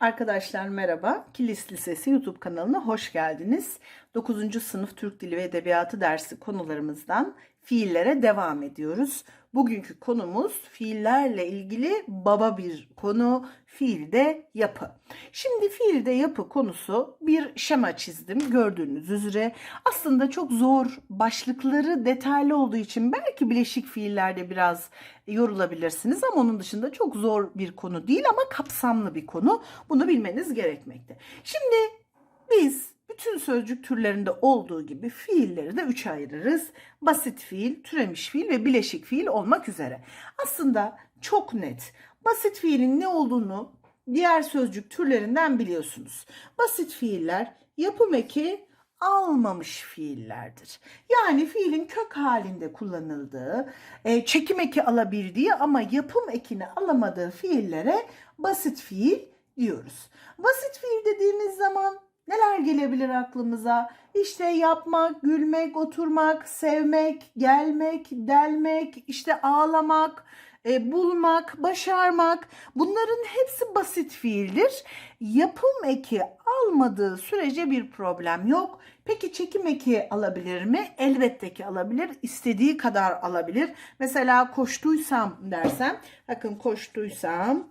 Arkadaşlar merhaba. Kilis Lisesi YouTube kanalına hoş geldiniz. 9. sınıf Türk Dili ve Edebiyatı dersi konularımızdan fiillere devam ediyoruz. Bugünkü konumuz fiillerle ilgili baba bir konu, fiilde yapı. Şimdi fiilde yapı konusu bir şema çizdim gördüğünüz üzere. Aslında çok zor, başlıkları detaylı olduğu için belki bileşik fiillerde biraz yorulabilirsiniz ama onun dışında çok zor bir konu değil ama kapsamlı bir konu. Bunu bilmeniz gerekmekte. Şimdi biz bütün sözcük türlerinde olduğu gibi fiilleri de üçe ayırırız. Basit fiil, türemiş fiil ve bileşik fiil olmak üzere. Aslında çok net. Basit fiilin ne olduğunu diğer sözcük türlerinden biliyorsunuz. Basit fiiller yapım eki almamış fiillerdir. Yani fiilin kök halinde kullanıldığı, e, çekim eki alabildiği ama yapım ekini alamadığı fiillere basit fiil diyoruz. Basit fiil dediğimiz zaman neler gelebilir aklımıza? İşte yapmak, gülmek, oturmak, sevmek, gelmek, delmek, işte ağlamak, e, bulmak, başarmak bunların hepsi basit fiildir. Yapım eki almadığı sürece bir problem yok. Peki çekim eki alabilir mi? Elbette ki alabilir. İstediği kadar alabilir. Mesela koştuysam dersem, bakın koştuysam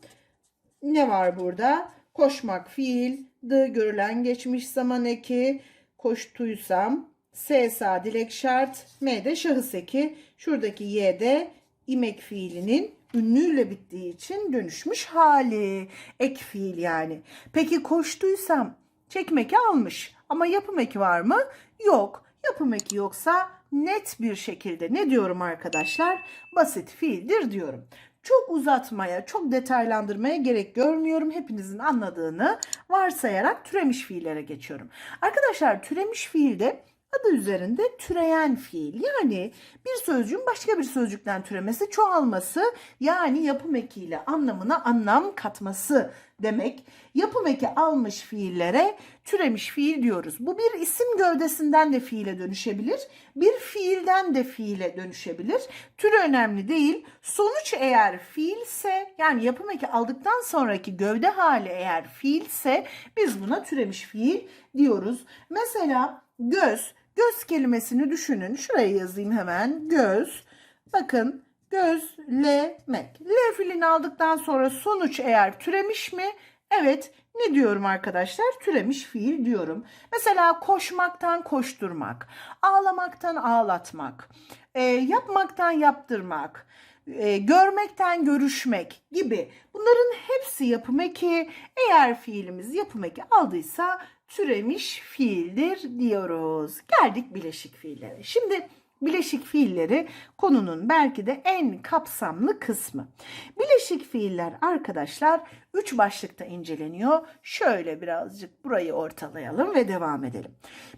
ne var burada? Koşmak fiil, d görülen geçmiş zaman eki, koştuysam, s sağ dilek şart, m de şahıs eki. Şuradaki y de imek fiilinin ünlüyle bittiği için dönüşmüş hali. Ek fiil yani. Peki koştuysam çekim eki almış ama yapım eki var mı? Yok. Yapım eki yoksa net bir şekilde ne diyorum arkadaşlar? Basit fiildir diyorum. Çok uzatmaya, çok detaylandırmaya gerek görmüyorum. Hepinizin anladığını varsayarak türemiş fiillere geçiyorum. Arkadaşlar türemiş fiilde adı üzerinde türeyen fiil. Yani bir sözcüğün başka bir sözcükten türemesi, çoğalması yani yapım ekiyle anlamına anlam katması demek. Yapım eki almış fiillere türemiş fiil diyoruz. Bu bir isim gövdesinden de fiile dönüşebilir. Bir fiilden de fiile dönüşebilir. Türü önemli değil. Sonuç eğer fiilse yani yapım eki aldıktan sonraki gövde hali eğer fiilse biz buna türemiş fiil diyoruz. Mesela göz Göz kelimesini düşünün. Şuraya yazayım hemen. Göz. Bakın gözlemek. L fiilini aldıktan sonra sonuç eğer türemiş mi? Evet. Ne diyorum arkadaşlar? Türemiş fiil diyorum. Mesela koşmaktan koşturmak, ağlamaktan ağlatmak, e, yapmaktan yaptırmak, e, görmekten görüşmek gibi. Bunların hepsi yapım eki. Eğer fiilimiz yapım eki aldıysa türemiş fiildir diyoruz. Geldik bileşik fiillere. Şimdi bileşik fiilleri konunun belki de en kapsamlı kısmı. Bileşik fiiller arkadaşlar 3 başlıkta inceleniyor. Şöyle birazcık burayı ortalayalım ve devam edelim.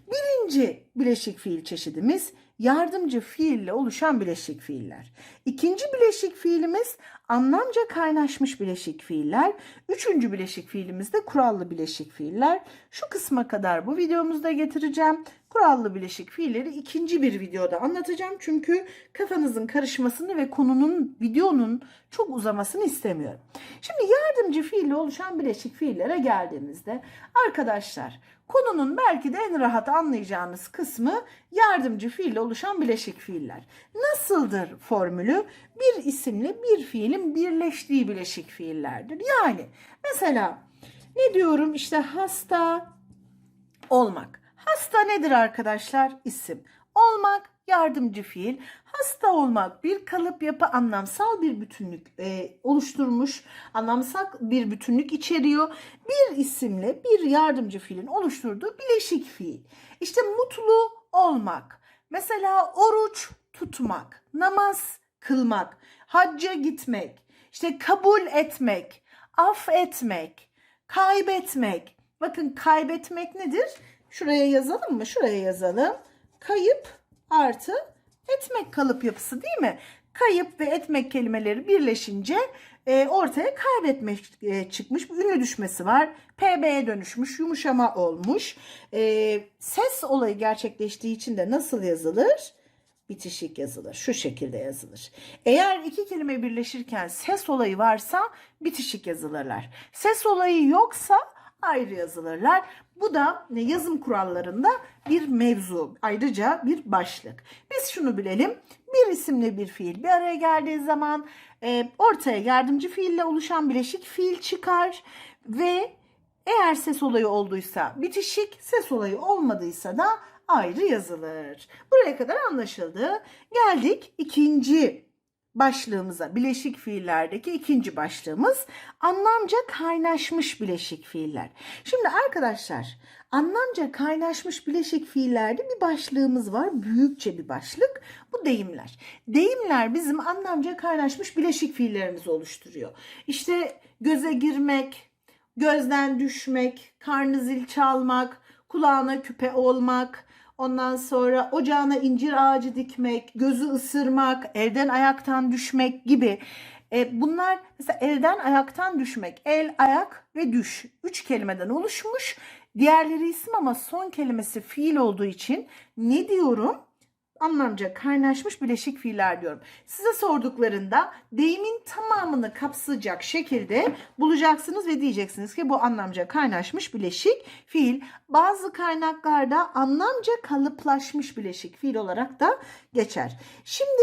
Birinci bileşik fiil çeşidimiz yardımcı fiille oluşan bileşik fiiller. İkinci bileşik fiilimiz anlamca kaynaşmış bileşik fiiller. Üçüncü bileşik fiilimiz de kurallı bileşik fiiller. Şu kısma kadar bu videomuzda getireceğim. Kurallı bileşik fiilleri ikinci bir videoda anlatacağım. Çünkü kafanızın karışmasını ve konunun, videonun çok uzamasını istemiyorum. Şimdi yardımcı fiille oluşan bileşik fiillere geldiğimizde arkadaşlar konunun belki de en rahat anlayacağınız kısmı yardımcı fiille oluşan bileşik fiiller. Nasıldır formülü? Bir isimle bir fiilin birleştiği bileşik fiillerdir. Yani mesela ne diyorum işte hasta olmak. Hasta nedir arkadaşlar? İsim. Olmak yardımcı fiil. Hasta olmak bir kalıp yapı anlamsal bir bütünlük e, oluşturmuş. Anlamsal bir bütünlük içeriyor. Bir isimle bir yardımcı fiilin oluşturduğu bileşik fiil. İşte mutlu olmak. Mesela oruç tutmak, namaz kılmak, hacca gitmek, işte kabul etmek, affetmek, kaybetmek. Bakın kaybetmek nedir? Şuraya yazalım mı? Şuraya yazalım. Kayıp artı etmek kalıp yapısı değil mi? Kayıp ve etmek kelimeleri birleşince e, ortaya kaybetmek e, çıkmış. Ünlü düşmesi var. PB'ye dönüşmüş, yumuşama olmuş. E, ses olayı gerçekleştiği için de nasıl yazılır? bitişik yazılır. Şu şekilde yazılır. Eğer iki kelime birleşirken ses olayı varsa bitişik yazılırlar. Ses olayı yoksa ayrı yazılırlar. Bu da ne yazım kurallarında bir mevzu, ayrıca bir başlık. Biz şunu bilelim. Bir isimle bir fiil bir araya geldiği zaman e, ortaya yardımcı fiille oluşan bileşik fiil çıkar ve eğer ses olayı olduysa bitişik, ses olayı olmadıysa da ayrı yazılır. Buraya kadar anlaşıldı. Geldik ikinci başlığımıza. Bileşik fiillerdeki ikinci başlığımız anlamca kaynaşmış bileşik fiiller. Şimdi arkadaşlar anlamca kaynaşmış bileşik fiillerde bir başlığımız var. Büyükçe bir başlık. Bu deyimler. Deyimler bizim anlamca kaynaşmış bileşik fiillerimizi oluşturuyor. İşte göze girmek, gözden düşmek, karnı zil çalmak, kulağına küpe olmak, ondan sonra ocağına incir ağacı dikmek, gözü ısırmak, elden ayaktan düşmek gibi. E, bunlar mesela elden ayaktan düşmek, el, ayak ve düş. Üç kelimeden oluşmuş. Diğerleri isim ama son kelimesi fiil olduğu için ne diyorum? Anlamca kaynaşmış bileşik fiiller diyorum. Size sorduklarında deyimin tamamını kapsayacak şekilde bulacaksınız ve diyeceksiniz ki bu anlamca kaynaşmış bileşik fiil. Bazı kaynaklarda anlamca kalıplaşmış bileşik fiil olarak da geçer. Şimdi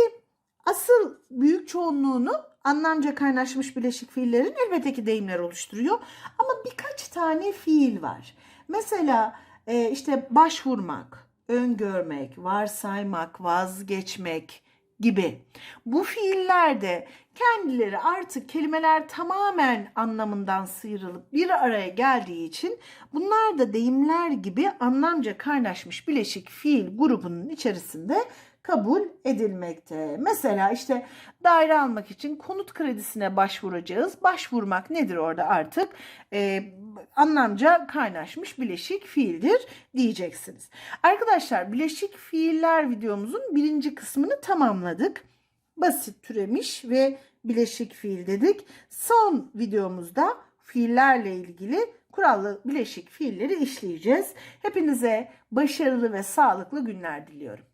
asıl büyük çoğunluğunu anlamca kaynaşmış bileşik fiillerin elbette ki deyimler oluşturuyor. Ama birkaç tane fiil var. Mesela e, işte başvurmak, öngörmek, varsaymak, vazgeçmek gibi. Bu fiiller de kendileri artık kelimeler tamamen anlamından sıyrılıp bir araya geldiği için bunlar da deyimler gibi anlamca kaynaşmış bileşik fiil grubunun içerisinde kabul edilmekte. Mesela işte daire almak için konut kredisine başvuracağız. Başvurmak nedir orada artık? Ee, anlamca kaynaşmış bileşik fiildir diyeceksiniz. Arkadaşlar bileşik fiiller videomuzun birinci kısmını tamamladık. Basit türemiş ve bileşik fiil dedik. Son videomuzda fiillerle ilgili kurallı bileşik fiilleri işleyeceğiz. Hepinize başarılı ve sağlıklı günler diliyorum.